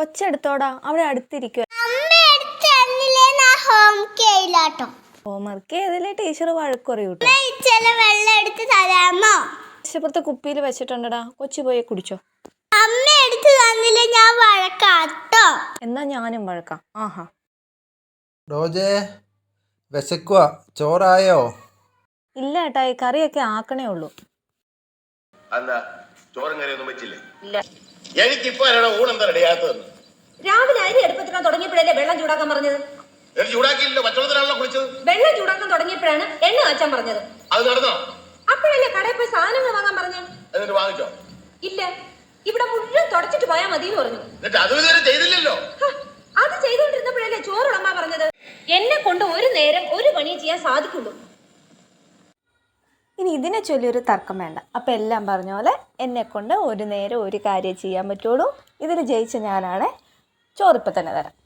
കൊച്ചെടുത്തോടാ അവിടെ അടുത്തിരിക്കുക അമ്മ എടുത്ത് തന്നില്ലേ? ഞാൻ ഹോം കേട്ടോ ഹോംവർക്ക് ചെയ്തില്ലേ ടീച്ചർ വഴക്കുറയും കേട്ടോ ചില വെള്ളം എടുത്ത് തരാമോ? ഇഷ്ടപ്പുറത്തെ കുപ്പിയിൽ വെച്ചിട്ടുണ്ടടാ കൊച്ചു പോയി കുടിച്ചോ. അമ്മ എടുത്ത് തന്നില്ലേ? ഞാൻ വഴക്കാട്ടോ. എന്നാ ഞാനും വഴക്കാം. ആഹാ. റോജേ വിശക്കുക ചോറായോ? ഇല്ല ഏട്ടാ ഈ കറിയൊക്കെ ആക്കണേ ഉള്ളൂ. അല്ല. ചോറും കറിയൊന്നും വെച്ചില്ലേ എനിക്കിപ്പോ ആരാണ് ഊണെന്താ റെഡിയാത്തതെന്ന് രാവിലെ അരി എടുപ്പത്തിനാ തുടങ്ങിയപ്പോഴല്ലേ വെള്ളം ചൂടാക്കാൻ പറഞ്ഞത്? എനിക്ക് ചൂടാക്കിയില്ല പച്ചവെള്ളത്തിനാണല്ലോ കുളിച്ചത് വെള്ളം ചൂടാക്കാൻ തുടങ്ങിയപ്പോഴാണ് എണ്ണ കാച്ചാൻ പറഞ്ഞത്. അത് നടന്നോ? അപ്പോഴല്ലേ കടയിൽ പോയി സാധനങ്ങൾ വാങ്ങാൻ പറഞ്ഞു? എന്നിട്ട് വാങ്ങിച്ചോ? ഇല്ല. ഇവിടെ മുഴുവൻ തുടച്ചിട്ട് പോയാൽ മതി എന്ന് പറഞ്ഞു. എന്നിട്ട് അതും ഇതുവരെ ചെയ്തില്ലല്ലോ? അത് ചെയ്തുകൊണ്ടിരുന്നപ്പോഴല്ലേ ചോറുടമ്മ പറഞ്ഞത്? എന്നെ കൊണ്ട് ഒരു നേരം ഒരു പണിയും ചെയ്യാൻ സാധിക്കുള്ളൂ. ഇനി ഇതിനെ ചൊല്ലി ഒരു തർക്കം വേണ്ട. അപ്പം എല്ലാം പറഞ്ഞ പോലെ എന്നെ കൊണ്ട് ഒരു നേരം ഒരു കാര്യം ചെയ്യാൻ പറ്റുള്ളൂ. ഇതിൽ ജയിച്ച ഞാനാണ്. ചോറിപ്പം തന്നെ തരാം.